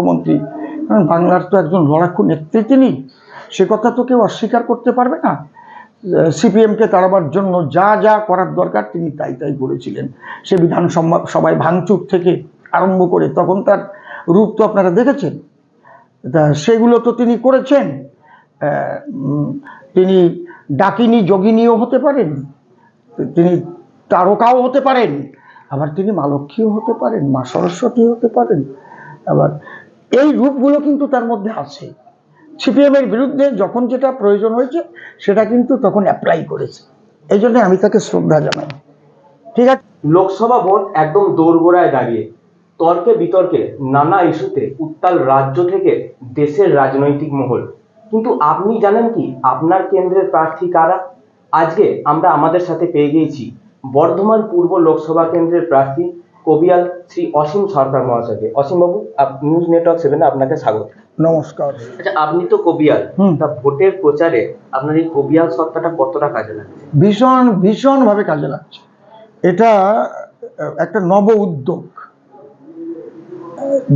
মুখ্যমন্ত্রী। কারণ বাংলার তো একজন লড়াকু নেত্রী তিনি, সে কথা তো কেউ অস্বীকার করতে পারবে না। সিপিএমকে তাড়াবার জন্য যা যা করার দরকার তিনি তাই তাই করেছিলেন। সে বিধানসভা সবাই ভাঙচুর থেকে আরম্ভ করে তখন তার রূপ তো আপনারা দেখেছেন। তা সেগুলো তো তিনি করেছেন। তিনি ডাকিনী যোগিনীও হতে পারেন, তিনি তারকাও হতে পারেন, আবার তিনি মা লক্ষ্মীও হতে পারেন, মা সরস্বতী হতে পারেন, আবার এই রূপগুলো কিন্তু তার মধ্যে আছে। সিপিএমের বিরুদ্ধে যখন যেটা প্রয়োজন হয়েছে, সেটা কিন্তু তখন অ্যাপ্লাই করেছে। এই জন্য আমি তাকে শ্রদ্ধা জানাই। ঠিক আছে? লোকসভা ভোট একদম দোরগোড়ায় দাঁড়িয়ে। তর্কে বিতর্কে নানা ইস্যুতে উত্তাল রাজ্য থেকে দেশের রাজনৈতিক মহল। কিন্তু আপনি জানেন কি, আপনার কেন্দ্রের প্রার্থী কারা? আজকে আমরা আমাদের সাথে পেয়ে গিয়েছি বর্ধমান পূর্ব লোকসভা কেন্দ্রের প্রার্থী কবিয়াল শ্রী অসীম সরকার মহাশয়কে। অসীম বাবু নিউজ নেটওয়ার্ক সেভেনে আপনাকে স্বাগত। নমস্কার। আচ্ছা আপনি তো কবিয়াল। তা ভোটের প্রচারে আপনার এই কবিয়াল সত্তাটা কতটা কাজে লাগছে? ভীষণ ভীষণভাবে কাজে লাগছে। এটা একটা নব উদ্যোগ।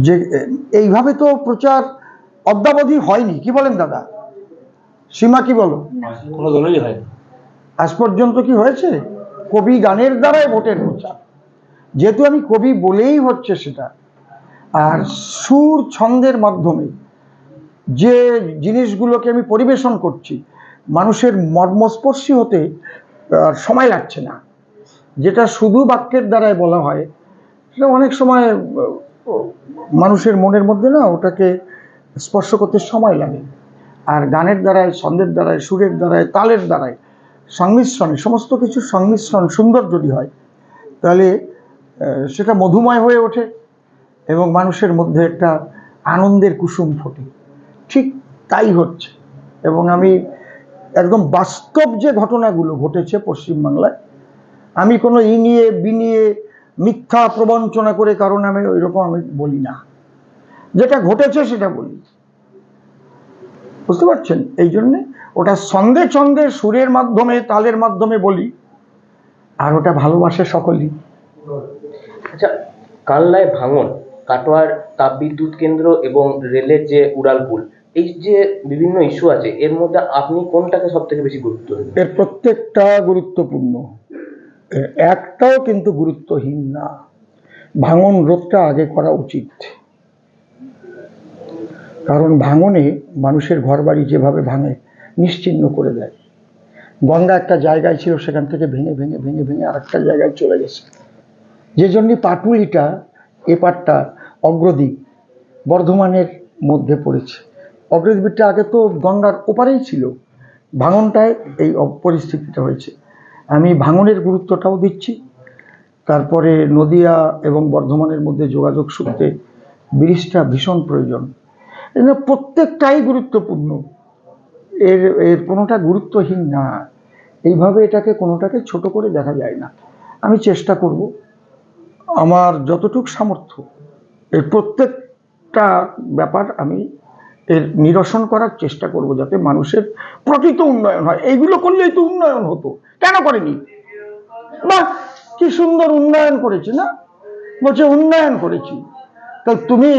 যে এইভাবে তো প্রচার অদ্যাবধি হয়নি। কি বলেন দাদা? সীমা কি বলো কোনো দলই হয় আজ পর্যন্ত কি হয়েছে? কবি গানের দ্বারাই ভোটের প্রচার। যেহেতু আমি কবি বলেই হচ্ছে সেটা, আর সুর ছন্দের মাধ্যমে যে জিনিসগুলোকে আমি পরিবেশন করছি, মানুষের মর্মস্পর্শী হতে সময় লাগছে না। যেটা শুধু বাক্যের দ্বারাই বলা হয়, সেটা অনেক সময় মানুষের মনের মধ্যে না ওটাকে স্পর্শ করতে সময় লাগে। আর গানের দ্বারায় ছন্দের দ্বারায় সুরের দ্বারায় তালের দ্বারায় সংমিশ্রণে, সমস্ত কিছু সংমিশ্রণ সুন্দর যদি হয়, তাহলে সেটা মধুময় হয়ে ওঠে এবং মানুষের মধ্যে একটা আনন্দের কুসুম ফোটে। ঠিক তাই হচ্ছে। এবং আমি একদম বাস্তব যে ঘটনাগুলো ঘটেছে পশ্চিমবাংলায় আমি কোনো ই নিয়ে, বি নিয়ে মিথ্যা প্রবঞ্চনা করে কারণ আমি ওই রকম আমি বলি না। যেটা ঘটেছে সেটা বলি। বুঝতে পারছেন? এই জন্যে ওটা ছন্দে ছন্দে সুরের মাধ্যমে, তালের মাধ্যমে বলি, আর ওটা ভালোবাসে সকলেই। আচ্ছা কালনায় ভাঙন, কাটোয়ার তাপবিদ্যুৎ কেন্দ্র এবং রেলের যে উড়ালপুল এই যে বিভিন্ন ইস্যু আছে, এর মধ্যে আপনি কোনটাকে সব থেকে বেশি গুরুত্ব এর প্রত্যেকটা গুরুত্বপূর্ণ। একটাও কিন্তু গুরুত্বহীন না। ভাঙন রোধটা আগে করা উচিত। কারণ ভাঙনে মানুষের ঘরবাড়ি যেভাবে ভাঙে নিশ্চিহ্ন করে দেয়। গঙ্গা একটা জায়গায় ছিল, সেখান থেকে ভেঙে ভেঙে ভেঙে ভেঙে আর একটা জায়গায় চলে গেছে। যে জন্য পাটুলিটা এপারটা অগ্রদ্বীপ বর্ধমানের মধ্যে পড়েছে। অগ্রদ্বীপটা আগে তো গঙ্গার ওপারেই ছিল, ভাঙনটায় এই পরিস্থিতিটা হয়েছে। আমি ভাঙনের গুরুত্বটাও দিচ্ছি। তারপরে নদিয়া এবং বর্ধমানের মধ্যে যোগাযোগ সূত্রে ব্রিজটা ভীষণ প্রয়োজন। এজন্য প্রত্যেকটাই গুরুত্বপূর্ণ। এর এর কোনোটা গুরুত্বহীন না। এইভাবে এটাকে কোনোটাকে ছোট করে দেখা যায় না। আমি চেষ্টা করব আমার যতটুক সামর্থ্য, এর প্রত্যেকটা ব্যাপার আমি এর নিরসন করার চেষ্টা করব যাতে মানুষের প্রকৃত উন্নয়ন হয়। এইগুলো করলেই তো উন্নয়ন হতো। কেন করেনি? বাহ, কি সুন্দর উন্নয়ন করেছি না? বলছে, উন্নয়ন করেছি। তা তুমি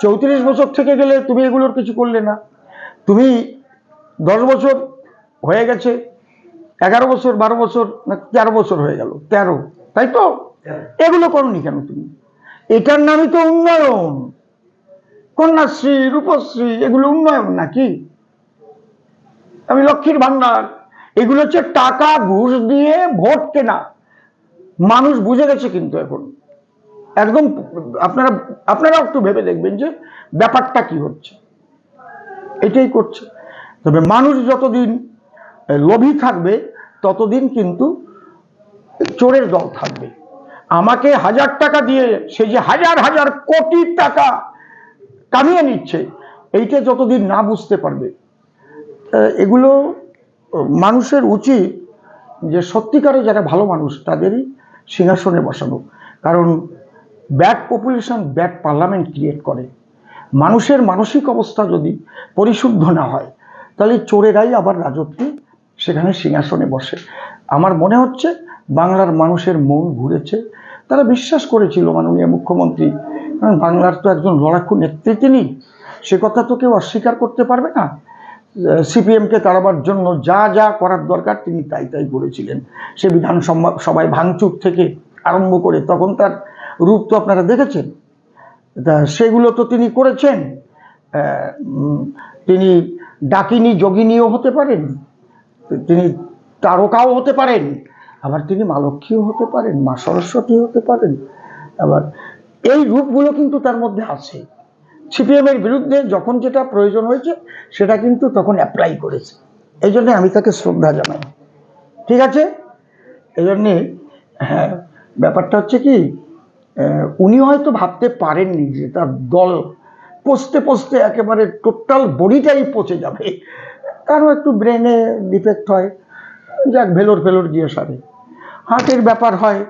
চৌত্রিশ বছর থেকে গেলে তুমি এগুলোর কিছু করলে না। তুমি দশ বছর হয়ে গেছে, এগারো বছর, বারো বছর না তেরো বছর হয়ে গেল। তেরো, তাই তো? এগুলো করনি কেন তুমি? এটার নামই তো উন্নয়ন। কন্যাশ্রী, রূপশ্রী, এগুলো উন্নয়ন নাকি? আমি লক্ষ্মীর ভান্ডার এগুলো হচ্ছে টাকা, ঘুষ দিয়ে ভোট কেনা। মানুষ বুঝে গেছে কিন্তু এখন। একদম, আপনারা আপনারা একটু ভেবে দেখবেন যে ব্যাপারটা কি হচ্ছে। এটাই করছে। তবে মানুষ যতদিন লোভী থাকবে, ততদিন কিন্তু চোরের দল থাকবে। আমাকে হাজার টাকা দিয়ে সে যে হাজার হাজার কোটি টাকা কামিয়ে নিচ্ছে, এইটা যতদিন না বুঝতে পারবে এগুলো মানুষের উচিত যে সত্যিকারে যারা ভালো মানুষ, তাদেরই সিংহাসনে বসানো। কারণ bad population bad parliament create করে। মানুষের মানসিক অবস্থা যদি পরিশুদ্ধ না হয়, তাহলে চোরেরাই আবার রাজত্বে সেখানে সিংহাসনে বসে। আমার মনে হচ্ছে বাংলার মানুষের মন ঘুরেছে তারা বিশ্বাস করেছিল মাননীয় মুখ্যমন্ত্রী। কারণ বাংলার তো একজন লড়াকু নেত্রী তিনি, সে কথা তো কেউ অস্বীকার করতে পারবে না। সিপিএমকে তাড়াবার জন্য যা যা করার দরকার তিনি তাই তাই করেছিলেন। সে বিধানসভা সবাই ভাঙচুর থেকে আরম্ভ করে তখন তার রূপ তো আপনারা দেখেছেন। তা সেগুলো তো তিনি করেছেন। তিনি ডাকিনী যোগিনীও হতে পারেন, তিনি তারকাও হতে পারেন। আবার তিনি মা লক্ষ্মীও হতে পারেন, মা সরস্বতী হতে পারেন। আবার এই রূপগুলো কিন্তু তার মধ্যে আছে। সিপিএম এর বিরুদ্ধে যখন যেটা প্রয়োজন হয়েছে, সেটা কিন্তু তখন অ্যাপ্লাই করেছে। এই জন্য আমি তাকে শ্রদ্ধা জানাই। ঠিক আছে? এই জন্যে হ্যাঁ ব্যাপারটা হচ্ছে কি উনি হয়তো ভাবতে পারেননি যে তার দল পচতে পচতে একেবারে টোটাল বডিটাই পচে যাবে। কারও একটু ব্রেনে ডিফেক্ট হয়। যাক, ভেলোর ফেলোর গিয়ে সারে। হার্টের ব্যাপার হয়,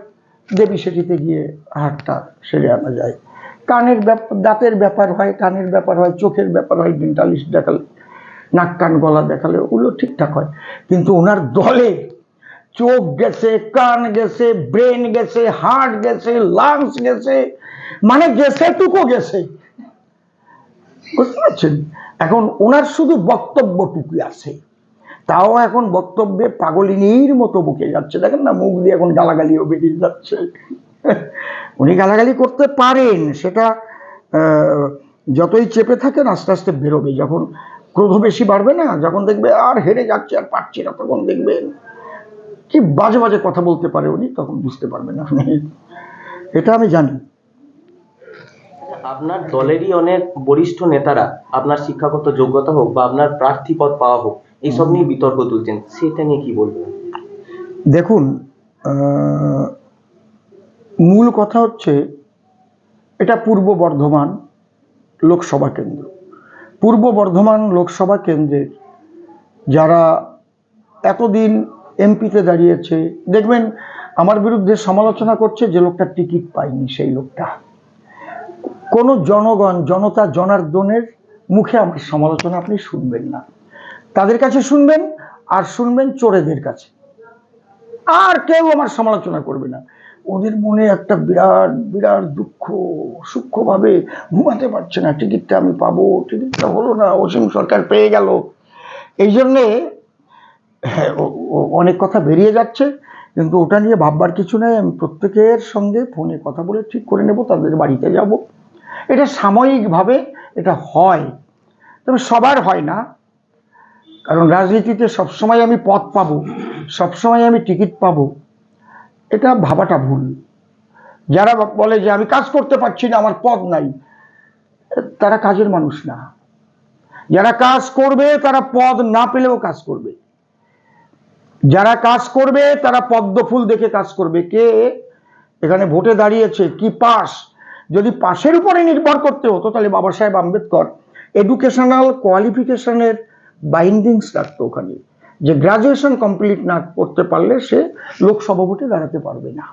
দেবী সেটিতে গিয়ে হাটটা সেরে আনা যায়। কানের ব্যাপার দাঁতের ব্যাপার হয়, কানের ব্যাপার হয়, চোখের ব্যাপার হয়, ডেন্টালিস্ট দেখালে, নাক কান গলা দেখালে ওগুলো ঠিকঠাক হয়। কিন্তু ওনার দলে চোখ গেছে, কান গেছে, ব্রেন গেছে, হার্ট গেছে, লাংস গেছে মানে গেছে টুকু গেছে। বুঝতে পারছেন? এখন ওনার শুধু বক্তব্যটুকু আছে। তাও এখন বক্তব্যে পাগলিনীর মতো বুকে যাচ্ছে। দেখেন না, মুখ দিয়ে এখন গালাগালিও বেরিয়ে যাচ্ছে। উনি গালাগালি করতে পারেন, সেটা যতই চেপে থাকেন আস্তে আস্তে বেরোবে। যখন ক্রোধ বেশি বাড়বে না, যখন দেখবে আর হেরে যাচ্ছে, আর পারছি না, তখন দেখবেন কি বাজে বাজে কথা বলতে পারে উনি, তখন বুঝতে পারবেন আপনি এটা আমি জানি। আপনার দলেরই অনেক বরিষ্ঠ নেতারা, আপনার শিক্ষাগত যোগ্যতা হোক বা আপনার প্রার্থী পদ পাওয়া হোক এইসব নিয়ে বিতর্ক তুলছেন, সেটা নিয়ে কি বলবেন? দেখুন মূল কথা হচ্ছে, এটা পূর্ব বর্ধমান লোকসভা কেন্দ্র। পূর্ব বর্ধমান লোকসভা কেন্দ্রের যারা এতদিন এমপিতে দাঁড়িয়েছে, দেখবেন আমার বিরুদ্ধে সমালোচনা করছে যে লোকটা টিকিট পায়নি, সেই লোকটা। কোনো জনগণ, জনতা, জনার্দনের মুখে আমার সমালোচনা আপনি শুনবেন না। তাদের কাছে শুনবেন আর শুনবেন চোরেদের কাছে। আর কেউ আমার সমালোচনা করবে না। ওদের মনে একটা বিরাট বিরাট দুঃখ সূক্ষ্মভাবে ঘুমাতে পারছে না। টিকিটটা আমি পাবো টিকিটটা হলো না অসীম সরকার পেয়ে গেল। এই জন্যে হ্যাঁ, অনেক কথা বেরিয়ে যাচ্ছে কিন্তু ওটা নিয়ে ভাববার কিছু নেই। আমি প্রত্যেকের সঙ্গে ফোনে কথা বলে ঠিক করে নেব তাদের বাড়িতে যাব। এটা সাময়িকভাবে এটা হয় তবে সবার হয় না। কারণ রাজনীতিতে সবসময় আমি পদ পাবো, সবসময় আমি টিকিট পাবো। এটা ভাবাটা ভুল। যারা বলে যে আমি কাজ করতে পারছি না, আমার পদ নাই, তারা কাজের মানুষ না। যারা কাজ করবে, তারা পদ না পেলেও কাজ করবে। যারা কাজ করবে, তারা পদ্ম ফুল দেখে কাজ করবে। কে? এখানে ভোটে দাঁড়িয়েছে, কি পাস? যদি পাশের উপরে নির্ভর করতে হতো, তাহলে বাবা সাহেব আম্বেদকর এডুকেশনাল কোয়ালিফিকেশনের বাইন্ডিংস রাখতো ওখানে। যে গ্রাজুয়েশন কমপ্লিট না করতে পারলে সে লোকসভা ভোটে দাঁড়াতে পারবে না।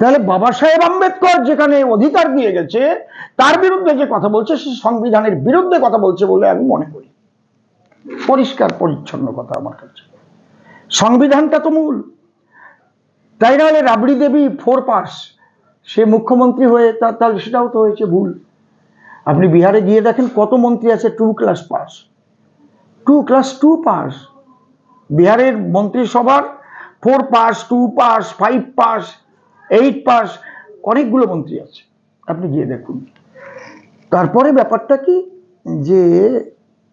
তাহলে বাবা সাহেব আম্বেদকর যেখানে অধিকার দিয়ে গেছে, তার বিরুদ্ধে যে কথা বলছে, সে সংবিধানের বিরুদ্ধে কথা বলছে বলে আমি মনে করি। পরিষ্কার, পরিচ্ছন্ন কথা আমার কাছে। সংবিধানটা তো মূল। তাই নাহলে রাবড়ি দেবী ফোর পাস সে মুখ্যমন্ত্রী হয়ে তার তাহলে সেটাও তো হয়েছে ভুল। আপনি বিহারে গিয়ে দেখেন কত মন্ত্রী আছে two class pass two class two pass বিহারের মন্ত্রিসভার four pass two pass five pass eight pass অনেকগুলো মন্ত্রী আছে। আপনি গিয়ে দেখুন। তারপরে ব্যাপারটা কি? যে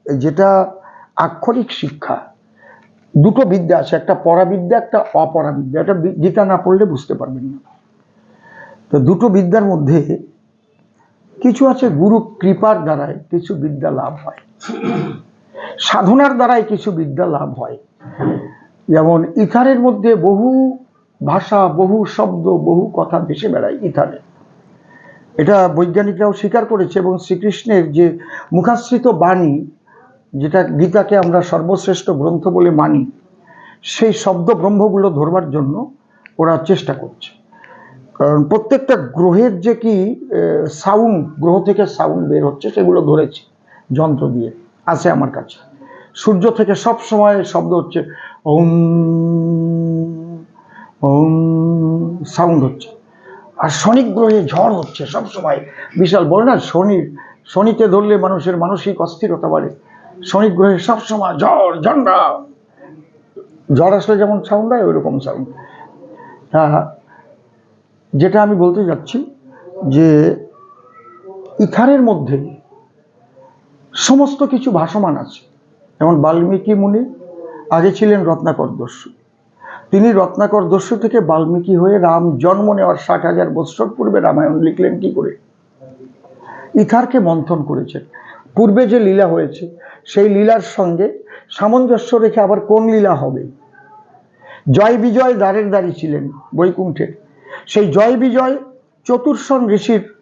যেটা আক্ষরিক শিক্ষা, দুটো বিদ্যা আছে, একটা পরাবিদ্যা, একটা অপরাবিদ্যা। এটা গীতা না পড়লে বুঝতে পারবেন না। তো দুটো বিদ্যার মধ্যে কিছু আছে গুরু কৃপার দ্বারায়, কিছু বিদ্যা লাভ হয়। সাধনার দ্বারাই কিছু বিদ্যা লাভ হয়। যেমন ইথারের মধ্যে বহু ভাষা, বহু শব্দ, বহু কথা ভেসে বেড়ায় ইথারে। এটা বৈজ্ঞানিকরাও স্বীকার করেছে এবং শ্রীকৃষ্ণের যে মুখাশ্রিত বাণী, যেটা গীতাকে আমরা সর্বশ্রেষ্ঠ গ্রন্থ বলে মানি, সেই শব্দ ব্রহ্মগুলো ধরবার জন্য ওরা চেষ্টা করছে। কারণ প্রত্যেকটা গ্রহের যে কি সাউন্ড, গ্রহ থেকে সাউন্ড বের হচ্ছে, সেগুলো ধরেছে যন্ত্র দিয়ে। আছে আমার কাছে। সূর্য থেকে সব সময় শব্দ হচ্ছে, ওম ওম সাউন্ড হচ্ছে। আর শনি গ্রহে ঝড় হচ্ছে সব সময়। বিশাল বলে না শনির শনিতে ধরলে মানুষের মানসিক অস্থিরতা বাড়ে। শনি গ্রহে সবসময় ঝড়, ঝন্ডা। ঝড় আসলে যেমন সাউন্ড হয়, ওইরকম সাউন্ড হ্যাঁ। যেটা আমি বলতে যাচ্ছি যে, ইথারের মধ্যে সমস্ত কিছু ভাসমান আছে। যেমন বাল্মীকি মুনি আগে ছিলেন রত্নাকর দস্যু। তিনি রত্নাকর দস্যু থেকে বাল্মীকি হয়ে রাম জন্ম নেওয়ার ষাট হাজার বৎসর পূর্বে রামায়ণ লিখলেন কি করে? ইথারকে মন্থন করেছেন। পূর্বে যে লীলা হয়েছে, সেই লীলার সঙ্গে সামঞ্জস্য রেখে আবার কোন লীলা হবে? জয় বিজয় দ্বারের দ্বারী ছিলেন বৈকুণ্ঠের। সেই জয় বিজয় চতুর্শন ঋষির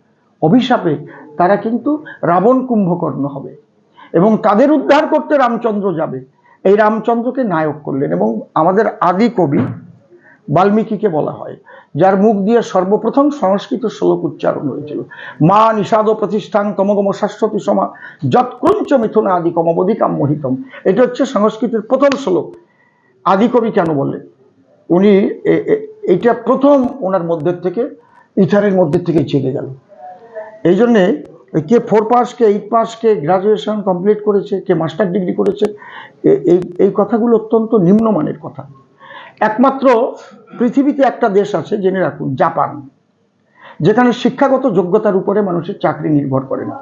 অভিশাপে তারা কিন্তু রাবণ কুম্ভকর্ণ হবে। এবং তাদের উদ্ধার করতে রামচন্দ্র যাবে। এই রামচন্দ্রকে নায়ক করলেন এবং আমাদের আদি কবি বাল্মীকিকে বলা হয়, যার মুখ দিয়ে সর্বপ্রথম সংস্কৃত শ্লোক উচ্চারণ হয়েছিল। মা নিষাদ প্রতিষ্ঠান তমগম শাশ্বতী সমা যৎক্রঞ্চ মিথুন আদি কমবধিকাম মোহিতম এটা হচ্ছে সংস্কৃতের প্রথম শ্লোক। আদিকবি কেন বললেন? উনি এটা প্রথম ওনার মধ্যে থেকে, ইথারের মধ্যে থেকে জেগে গেল। এই জন্যে কে ফোর পাস কে এইট পাস কে গ্রাজুয়েশন কমপ্লিট করেছে, কে মাস্টার ডিগ্রি করেছে এই এই কথাগুলো অত্যন্ত নিম্নমানের কথা। একমাত্র পৃথিবীতে একটা দেশ আছে, জেনে রাখুন, জাপান, যেখানে শিক্ষাগত যোগ্যতার উপরে মানুষের চাকরি নির্ভর করে না।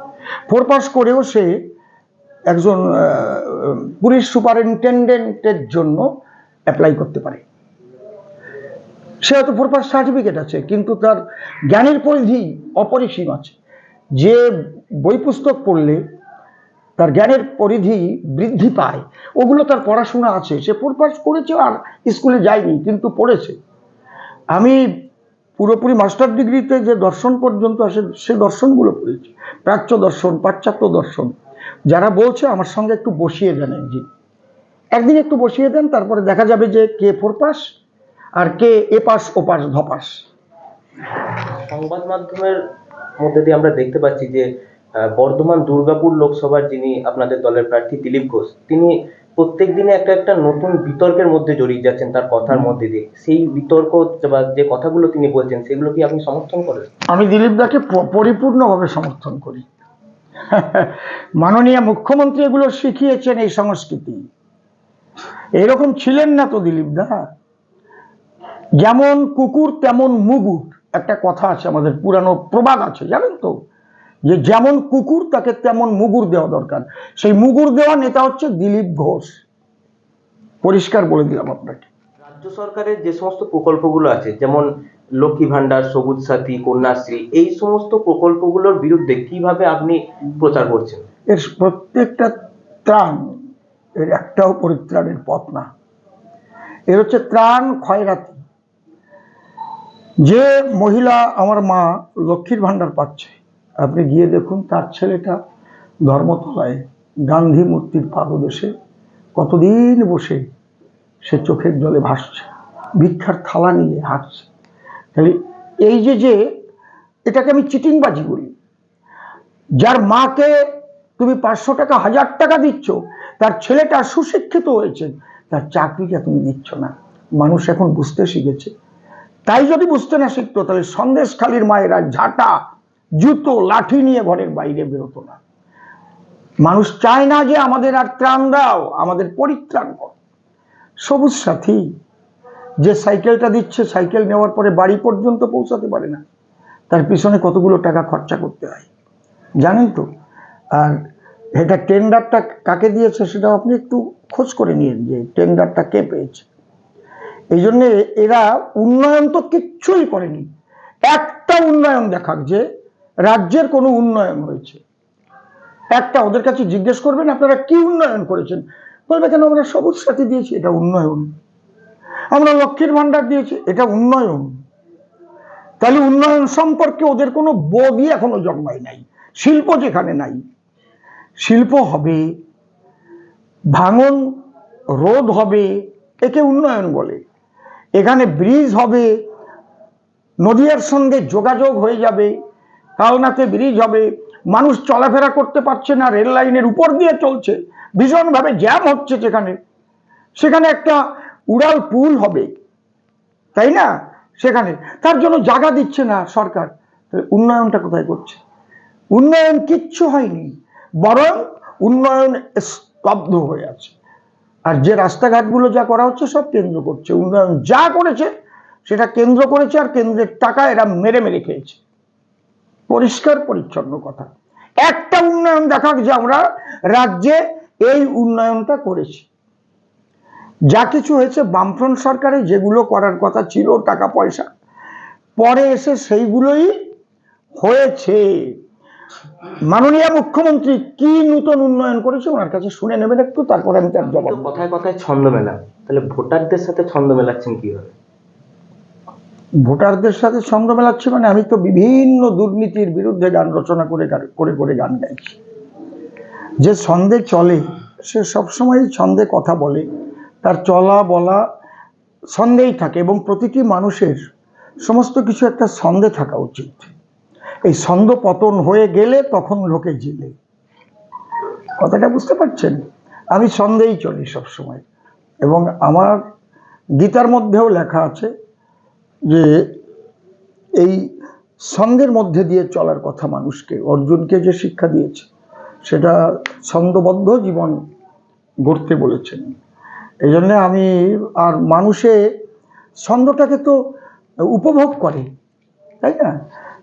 ফোর পাস করেও সে একজন পুলিশ সুপারিনটেন্ডেন্টের জন্য অ্যাপ্লাই করতে পারে। সে হয়তো ফোর পাস সার্টিফিকেট আছে, কিন্তু তার জ্ঞানের পরিধি অপরিসীম আছে। যে বই পুস্তক পড়লে তার জ্ঞানের পরিধি বৃদ্ধি পায়। ওগুলো তার পড়াশোনা আছে। সে ফোর পাস করেছে আর স্কুলে যায়নি, কিন্তু পড়েছে। আমি পুরোপুরি মাস্টার ডিগ্রিতে যে দর্শন পর্যন্ত আসে, সে দর্শনগুলো পড়েছি। প্রাচ্য দর্শন, পাশ্চাত্য দর্শন। যারা বলছে আমার সঙ্গে একটু বসিয়ে দেন একদিন। একদিন একটু বসিয়ে দেন, তারপরে দেখা যাবে যে কে ফোর পাস আর কে এ পাস ও পাস ধপাস সংবাদ মাধ্যমের মধ্যে দিয়ে আমরা দেখতে পাচ্ছি যে বর্ধমান দুর্গাপুর লোকসভার যিনি আপনাদের দলের প্রার্থী দিলীপ ঘোষ, তিনি প্রত্যেক দিনে একটা একটা নতুন বিতর্কের মধ্যে জড়িয়ে যাচ্ছেন তার কথার মধ্যে দিয়ে। সেই বিতর্ক বা যে কথাগুলো তিনি বলছেন, সেগুলো কি আপনি সমর্থন করেন? আমি দিলীপ দাকে পরিপূর্ণভাবে সমর্থন করি। মাননীয় মুখ্যমন্ত্রী এগুলো শিখিয়েছেন এই সংস্কৃতি। এরকম ছিলেন না তো দিলীপ দা যেমন কুকুর, তেমন মুগুর একটা কথা আছে আমাদের পুরানো প্রবাদ আছে জানেন তো? যে যেমন কুকুর তাকে তেমন মুগুর দেওয়া দরকার। সেই মুগুর দেওয়া নেতা হচ্ছে দিলীপ ঘোষ। পরিষ্কার বলে দিলাম আপনাকে। রাজ্য সরকারের যে সমস্ত প্রকল্পগুলো আছে যেমন লক্ষ্মী ভান্ডার সবুজ সাথী কন্যাশ্রী এই সমস্ত প্রকল্পগুলোর বিরুদ্ধে কীভাবে আপনি প্রচার করছেন? এর প্রত্যেকটা ত্রাণ এর একটাও পরিত্রাণের পথ না। এর হচ্ছে ত্রাণ ক্ষয়রাতি। যে মহিলা আমার মা লক্ষ্মীর ভাণ্ডার পাচ্ছে, আপনি গিয়ে দেখুন তার ছেলেটা ধর্মতলায় গান্ধী মূর্তির পাদদেশে কতদিন বসে সে চোখের জলে ভাসছে, ভিক্ষার থালা নিয়ে হাঁটছে। তাহলে এই যে যে এটাকে আমি চিটিংবাজি বলি, যার মাকে তুমি পাঁচশো টাকা, হাজার টাকা দিচ্ছ, তার ছেলেটা সুশিক্ষিত হয়েছে, তার চাকরিটা তুমি দিচ্ছ না। মানুষ এখন বুঝতে শিখেছে তাই যদি বুঝতে না শিখতো, তাহলে সন্দেশখালীর মায়েরা ঝাঁটা, জুতো, লাঠি নিয়ে ঘরের বাইরে বেরোতো না। মানুষ চায় না যে আমাদের আর ত্রাণ দাও, আমাদের পরিত্রাণ কর। সবুজ সাথী, যে সাইকেলটা দিচ্ছে, সাইকেল নেওয়ার পরে বাড়ি পর্যন্ত পৌঁছাতে পারে না। তার পিছনে কতগুলো টাকা খরচা করতে হয়? জানেন তো? আর এটা টেন্ডারটা কাকে দিয়েছে সেটা আপনি একটু খোঁজ করে নিন যে টেন্ডারটা কে পেয়েছে। এই জন্যে এরা উন্নয়ন তো কিচ্ছুই করেনি। একটা উন্নয়ন দেখাক যে রাজ্যের কোনো উন্নয়ন হয়েছে। একটা ওদের কাছে জিজ্ঞেস করবেন, আপনারা কি উন্নয়ন করেছেন? বলবে, কেন আমরা সবুজ সাথী দিয়েছি, এটা উন্নয়ন। আমরা লক্ষ্মীর ভান্ডার দিয়েছি, এটা উন্নয়ন। তাহলে উন্নয়ন সম্পর্কে ওদের কোনো বোধই এখনও জন্মায় নাই। শিল্প যেখানে নাই। শিল্প হবে, ভাঙন, রোধ হবে, একে উন্নয়ন বলে। এখানে ব্রিজ হবে, নদীর সঙ্গে যোগাযোগ হয়ে যাবে, কালনাতে ব্রিজ হবে, মানুষ চলাফেরা করতে পারছে না, রেল লাইনের উপর দিয়ে চলছে, ভীষণভাবে জ্যাম হচ্ছে যেখানে। সেখানে একটা উড়াল পুল হবে, তাই না? সেখানে। তার জন্য জায়গা দিচ্ছে না সরকার। উন্নয়নটা কোথায় করছে? উন্নয়ন কিচ্ছু হয়নি, বরং উন্নয়ন স্তব্ধ হয়ে আছে। আর যে রাস্তাঘাটগুলো যা করা হচ্ছে সব কেন্দ্র করছে। উন্নয়ন যা করেছে, সেটা কেন্দ্র করেছে আর কেন্দ্রের টাকা এরা মেরে মেরে খেয়েছে। পরিষ্কার পরিচ্ছন্ন কথা। একটা উন্নয়ন দেখাক যে আমরা রাজ্যে এই উন্নয়নটা করেছি। যা কিছু হয়েছে বামফ্রন্ট সরকারে যেগুলো করার কথা ছিল টাকা পয়সা, পরে এসে সেইগুলোই হয়েছে। মাননীয় মুখ্যমন্ত্রী কি নূতন উন্নয়ন করেছে? ওনার কাছে শুনে নেবেন একটু তারপরে আমি তার জবাব কথায় কথায় ছন্দ মেলা তাহলে ভোটারদের সাথে ছন্দ মেলাচ্ছেন কীভাবে? ভোটারদের সাথে ছন্দ মেলাচ্ছি মানে আমি তো বিভিন্ন দুর্নীতির বিরুদ্ধে গান রচনা করে করে করে গান গাইছি। যে ছন্দে চলে সে সবসময় ছন্দে কথা বলে। তার চলা বলা ছন্দেই থাকে এবং প্রতিটি মানুষের সমস্ত কিছু একটা ছন্দে থাকা উচিত। এই ছন্দ পতন হয়ে গেলে তখন লোকে জেলে। কথাটা বুঝতে পারছেন? আমি ছন্দেই চলি সবসময়। এবং আমার গীতার মধ্যেও লেখা আছে যে, এই ছন্দের মধ্যে দিয়ে চলার কথা মানুষকে, অর্জুনকে যে শিক্ষা দিয়েছে, সেটা ছন্দবদ্ধ জীবন গড়তে বলেছেন। এই জন্যে আমি, আর মানুষে ছন্দটাকে তো উপভোগ করে, তাই না?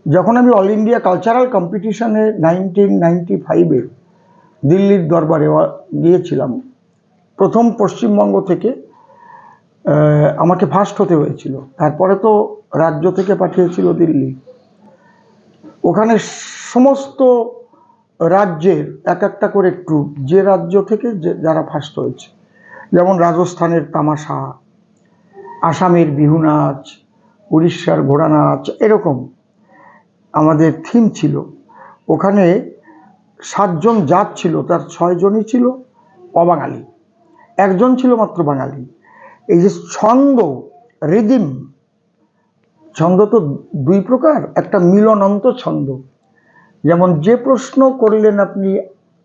যখন আমি অল ইন্ডিয়া কালচারাল কম্পিটিশনে নাইনটিন নাইনটি ফাইভে দিল্লির দরবারে গিয়েছিলাম, প্রথম পশ্চিমবঙ্গ থেকে আমাকে ফার্স্ট হতে হয়েছিল। তারপরে তো রাজ্য থেকে পাঠিয়েছিল দিল্লি। ওখানে সমস্ত রাজ্যের এক একটা করে ট্রুপ যে রাজ্য থেকে যারা ফার্স্ট হয়েছে, যেমন রাজস্থানের তামাশা, আসামের বিহু নাচ উড়িষ্যার ঘোড়া নাচ এরকম। আমাদের থিম ছিল। ওখানে সাতজন জাত ছিল, তার ছয়জনই ছিল অবাঙালি। একজন ছিল মাত্র বাঙালি। এই যে ছন্দ রিদিম ছন্দ তো দুই প্রকার, একটা মিলনন্ত ছন্দ। যেমন, যে প্রশ্ন করলেন আপনি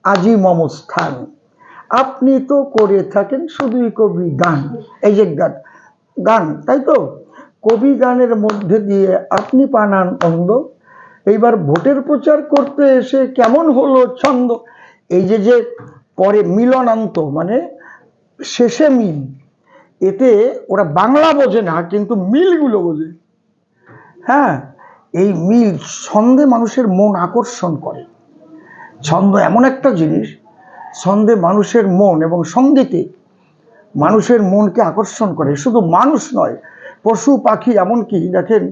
আজি মম স্থান আপনি তো করে থাকেন শুধুই কবি গান। এই যে গান গান, তাই তো? কবি গানের মধ্যে দিয়ে আপনি পান আনন্দ এইবার ভোটের প্রচার করতে এসে কেমন হলো ছন্দ? এই যে যে পরে মিলনান্ত মানে শেষে মিল, এতে ওরা বাংলা বোঝে না, কিন্তু মিলগুলো বোঝে। হ্যাঁ এই মিল ছন্দে মানুষের মন আকর্ষণ করে। ছন্দ এমন একটা জিনিস, ছন্দে মানুষের মন এবং সঙ্গীতে মানুষের মনকে আকর্ষণ করে। শুধু মানুষ নয়, পশু, পাখি এমনকি দেখেন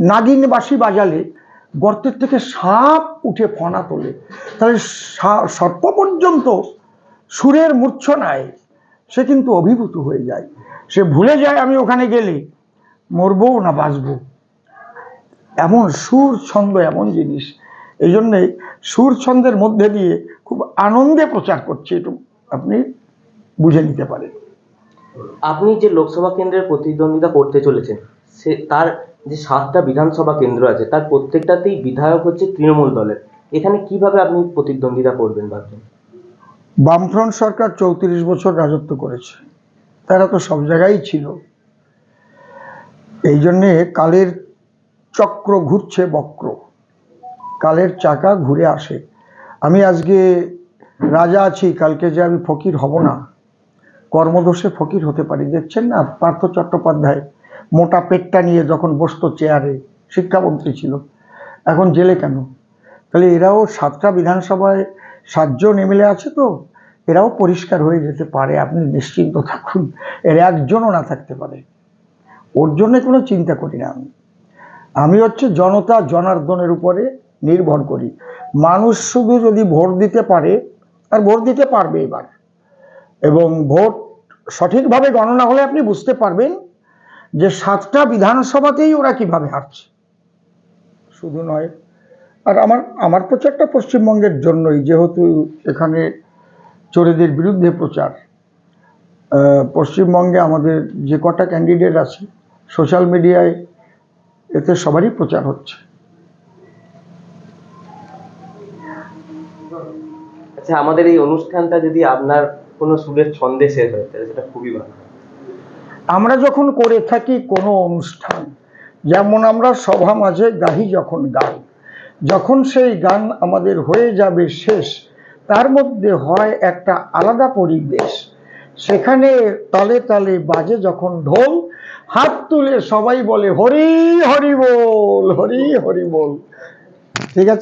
উম, নাগিন বাঁশি বাজালে গর্তের থেকে সাপ উঠে ফনা তোলে। তাহলে সর্প পর্যন্ত সুরের মূর্ছনায় সে কিন্তু অভিভূত হয়ে যায়। সে ভুলে যায় আমি ওখানে গেলে মরবো না বাঁচবো? এমন সুর ছন্দ এমন জিনিস। এই জন্যে সুর ছন্দের মধ্যে দিয়ে খুব আনন্দে প্রচার করছে একটু আপনি বুঝে নিতে পারেন। আপনি যে লোকসভা কেন্দ্রের প্রতিদ্বন্দ্বিতা করতে চলেছেন সে তার যে সাতটা বিধানসভা কেন্দ্র আছে, তার প্রত্যেকটাতেই বিধায়ক হচ্ছে তৃণমূল দলের। এখানে কীভাবে আপনি প্রতিদ্বন্দ্বিতা করবেন ভাবছেন? বামফ্রন্ট সরকার চৌত্রিশ বছর রাজত্ব করেছে। তারা তো সব জায়গায় ছিল। এই জন্যে কালের চক্র ঘুরছে বক্র। কালের চাকা ঘুরে আসে। আমি আজকে রাজা আছি, কালকে যে আমি ফকির হব না, কর্মদোষে ফকির হতে পারি। দেখছেন না পার্থ চট্টোপাধ্যায় মোটা পেটটা নিয়ে যখন বসতো চেয়ারে, শিক্ষামন্ত্রী ছিল, এখন জেলে কেন? তাহলে এরাও সাতটা বিধানসভায় সাতজন এমএলএ আছে তো, এরাও পরিষ্কার হয়ে যেতে পারে, আপনি নিশ্চিন্ত থাকুন, এর একজনও না থাকতে পারে। ওর জন্য কোনো চিন্তা করি না আমি। আমি হচ্ছে জনতা জনার্দনের উপরে নির্ভর করি। মানুষ শুধু যদি ভোট দিতে পারে, আর ভোট দিতে পারবে এবার। এবং ভোট সঠিকভাবে গণনা হলে আপনি বুঝতে পারবেন যে সাতটা বিধানসভাতেই ওরা কীভাবে হারছে শুধু নয়, আর আমার আমার প্রচারটা পশ্চিমবঙ্গের জন্যই, যেহেতু এখানে চোরেদের বিরুদ্ধে প্রচার পশ্চিমবঙ্গে আমাদের যে কটা ক্যান্ডিডেট আছে সোশ্যাল মিডিয়ায় এতে সবারই প্রচার হচ্ছে আচ্ছা আমাদের এই অনুষ্ঠানটা যদি আপনার কোনো সুরের ছন্দে শেষ হয়, তাহলে সেটা খুবই ভালো। আমরা যখন করে থাকি কোনো অনুষ্ঠান, যেমন আমরা সভা মাঝে গাহি যখন গাই, যখন সেই গান আমাদের হয়ে যাবে শেষ, তার মধ্যে হয় একটা আলাদা পরিবেশ। সেখানে তালে তালে বাজে যখন ঢোল, হাত তুলে সবাই বলে, হরি হরি বল, হরি হরি বল। ঠিক আছে?